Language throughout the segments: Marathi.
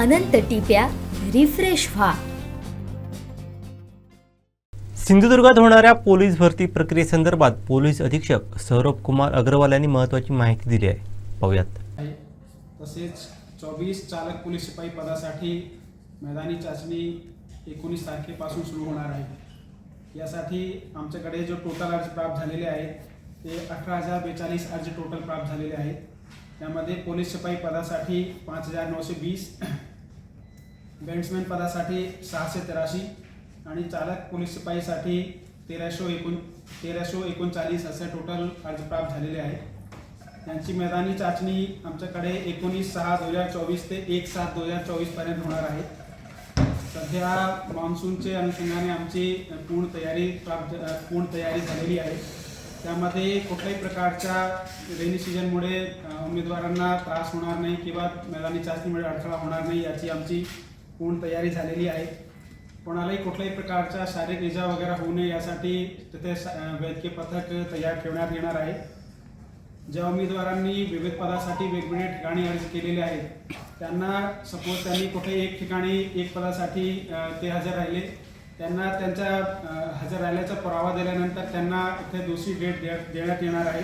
अनंत टिप्या रिफ्रेश व्हा. सिंधुदुर्गात होणाऱ्या पोलीस भरती प्रक्रियेसंदर्भात पोलीस अधीक्षक सौरभ कुमार अग्रवाल यांनी महत्त्वाची माहिती दिली आहे. पाहूयात. तसेच चोवीस चालक पोलीस शिपाई पदासाठी मैदानी चाचणी एकोणीस तारखेपासून सुरू होणार आहे. यासाठी आमच्याकडे जो टोटल अर्ज प्राप्त झालेले आहेत ते अठरा हजार बेचाळीस अर्ज टोटल प्राप्त झालेले आहेत. त्यामध्ये पोलीस शिपाई पदासाठी पाच हजार नऊशे वीस बँड्समॅन पदासाठी सहाशे तेराशी आणि चालक पोलीस शिपाईसाठी तेराशे एकोण तेराशे एकोणचाळीस असे टोटल अर्ज प्राप्त झालेले आहेत. त्यांची मैदानी चाचणी आमच्याकडे एकोणीस सहा दोन हजार चोवीस ते एक सात दोन हजार चोवीसपर्यंत होणार आहे. सध्या मान्सूनचे अनुषंगाने आमची पूर्ण तयारी प्राप्त पूर्ण तयारी झालेली आहे. त्यामध्ये कुठल्याही प्रकारच्या रेनी सीजनमुळे उमेदवारांना त्रास होणार नाही किंवा मैदानी चाचणीमुळे अडथळा होणार नाही याची आमची पूर्ण तयारी झालेली आहे. कोणालाही कुठल्याही प्रकारचा शारीरिक इजा वगैरे होऊ नये यासाठी तिथे स- वैद्यकीय पथक तयार ठेवण्यात येणार आहे. ज्या उमेदवारांनी विविध पदासाठी वेगवेगळ्या ठिकाणी अर्ज केलेले आहेत त्यांना सपोज त्यांनी कुठे एक ठिकाणी एक पदासाठी ते हजर राहिले. त्यांना त्यांच्या हजर राहिल्याचा पुरावा दिल्यानंतर त्यांना इथे दुसरी डेट दे देण्यात येणार आहे.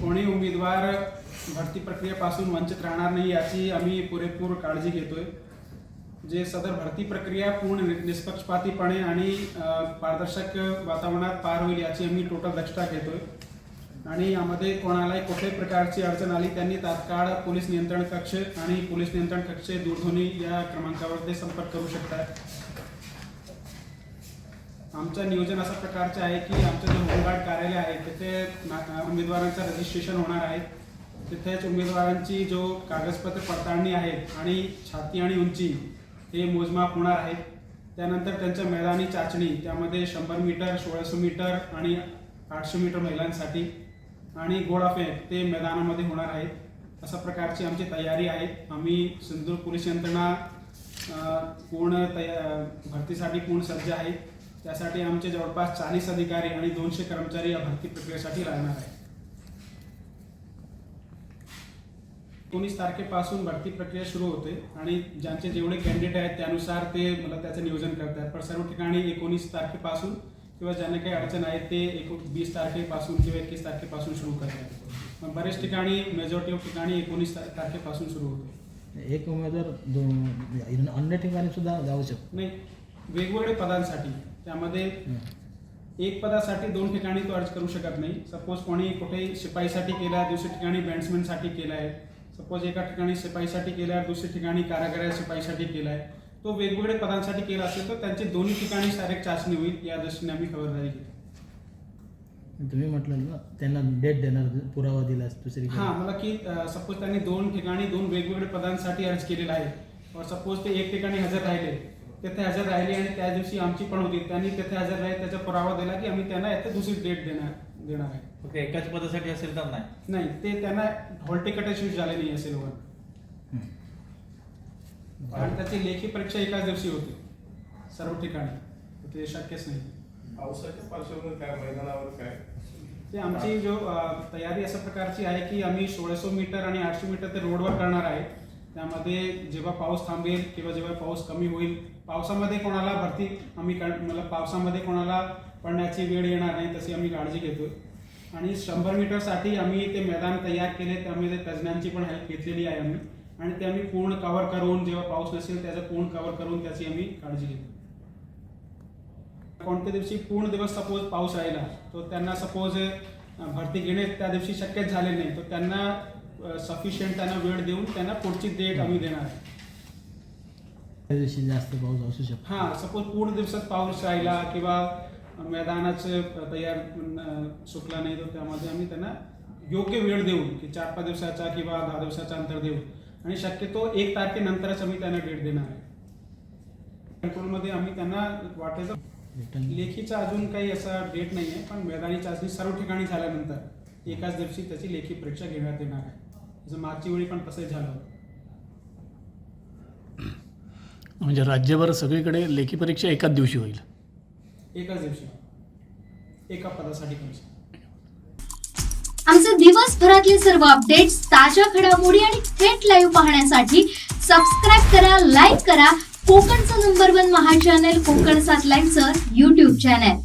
कोणी उमेदवार भरती प्रक्रियेपासून वंचित राहणार नाही याची आम्ही पुरेपूर काळजी घेतोय. जे सदर भरती प्रक्रिया पूर्ण निष्पक्षपातीपणे आणि पारदर्शक वातावरणात पार होईल याची आम्ही टोटल दक्षता घेतोय. आणि यामध्ये कोणालाही कुठल्याही प्रकारची अडचण आली त्यांनी तात्काळ पोलीस नियंत्रण कक्ष आणि पोलीस नियंत्रण कक्ष दूरध्वनी या क्रमांकावर ते संपर्क करू शकतात आमचं नियोजन अशा प्रकारचं आहे की आमचं जे होमगार्ड कार्यालय आहे तिथे उमेदवारांचं रजिस्ट्रेशन होणार आहे. तिथेच उमेदवारांची जो कागदपत्र पडताळणी आहे आणि छाती आणि उंची हे मोजमाप होणार आहे. त्यानंतर त्यांच्या मैदानी चाचणी त्यामध्ये शंभर मीटर सोळाशे मीटर आणि आठशे मीटर महिलांसाठी आणि गोळाफेक ते मैदानामध्ये होणार आहे अशा प्रकारची आमची तयारी आहे. आम्ही सिंधूर पोलीस यंत्रणा पूर्ण तया भरतीसाठी पूर्ण सज्ज आहे. त्यासाठी आमचे जवळपास चाळीस अधिकारी आणि दोनशे कर्मचारी या भरती प्रक्रियेसाठी राहणार आहे एकोणीस तारखेपासून भरती प्रक्रिया सुरू होते आणि ज्यांचे जेवढे कॅन्डिडेट आहेत त्यानुसार ते मला त्याचं नियोजन करतात. पण सर्व ठिकाणी एकोणीस तारखेपासून किंवा ज्यांना काही अडचण आहे ते एक वीस तारखेपासून किंवा एकवीस तारखेपासून सुरू करतात. मग बरेच ठिकाणी मेजॉरिटी ऑफ ठिकाणी एकोणीस तारखेपासून सुरू होते. एक उमेदवार दोन अन्य ठिकाणी सुद्धा जाऊ शकतो. नाही वेगवेगळे पदांसाठी. त्यामध्ये एक पदासाठी दोन ठिकाणी तो अर्ज करू शकत नाही. सपोज कोणी कुठे शिपाईसाठी केला आहे दुसऱ्या ठिकाणी बँड्समॅनसाठी केला आहे सपोज एका ठिकाणी शिपाईसाठी केला आहे दुसऱ्या ठिकाणी कारागिरा शिपाईसाठी केला आहे. तो वेगवेगळे पदांसाठी केला असेल तर त्यांची दोन्ही ठिकाणी शारीरिक चाचणी होईल या दृष्टीने आम्ही खबरदारी घेतो. तुम्ही म्हटलं ना त्यांना डेट देणार पुरावा दिलास दुसरी हा मला की सपोज त्यांनी दोन ठिकाणी दोन वेगवेगळे पदांसाठी अर्ज केलेला आहे. सपोज ते एक ठिकाणी हजर राहिले. तिथे हजर राहिले आणि त्या दिवशी आमची पण होती. त्यांनी तिथे हजर राहिले त्याचा पुरावा दिला की आम्ही त्यांना येथे दुसरी डेट देणार देणार आहे. फक्त एकाच पदासाठी असेल तर नाही? नाही ते त्यांना हॉल तिकीट इश्यू झाले नाही असेल वर. कारण त्याची लेखी परीक्षा एकाच दिवशी होती सर्व ठिकाणी. ते शक्यच नाही. पावसाच्या पार्श्वभूमीवर काय मैदानावर काय? ते आमची जो तयारी अशा प्रकारची आहे की आम्ही सोळाशे मीटर आणि आठशे मीटर ते रोडवर करणार आहे. त्यामध्ये जेव्हा पाऊस थांबेल किंवा जेव्हा पाऊस कमी होईल पावसामध्ये कोणाला भरती आम्ही मला पावसामध्ये कोणाला पडण्याची वेळ येणार नाही तशी आम्ही काळजी घेतोय आणि शंभर मीटरसाठी आम्ही ते मैदान तयार केले त्यामध्ये तज्ज्ञांची पण हेल्प घेतलेली आहे आम्ही. आणि ते आम्ही पूर्ण कव्हर करून जेव्हा पाऊस नसेल त्याचं पूर्ण कव्हर करून त्याची आम्ही काळजी घेतो. कोणत्या दिवशी पूर्ण दिवस सपोज पाऊस राहिला तो त्यांना सपोज भरती घेणे त्या दिवशी शक्यच झाले नाही तर त्यांना सफिशियंट त्यांना वेळ देऊन त्यांना पुढची डेट आम्ही देणार. आहे दिवशी जास्त पाऊस असू शकतो. हां सपोज पूर्ण दिवसात पाऊस राहिला किंवा मैदानाचं तयार सुकला नाही तर त्यामध्ये आम्ही त्यांना योग्य वेळ देऊन की चार पाच दिवसाचा किंवा दहा दिवसाचा अंतर देऊ आणि शक्यतो एक तारखेनंतरच आम्ही त्यांना डेट देणार. आहे कंट्रोलमध्ये आम्ही त्यांना वाटायचं लेखीचा अजून काही असा डेट नाही आहे पण मैदानी चाचणी सर्व ठिकाणी झाल्यानंतर एकाच दिवशी त्याची लेखी परीक्षा घेण्यात येणार आहे. जसं मागच्या वेळी पण तसंच झालं म्हणजे राज्यभर सगळीकडे लेखी परीक्षा एकाच दिवशी होईल. एकाच दिवशी. एका पदासाठी परीक्षा आमचे दिवसभरातले सर्व अपडेट्स ताज्या घडामोडी आणि थेट लाईव्ह पाहण्यासाठी सबस्क्राईब करा लाईक करा. कोकणचं number one Maha channel Konkan सात लाईनचं युट्यूब चॅनल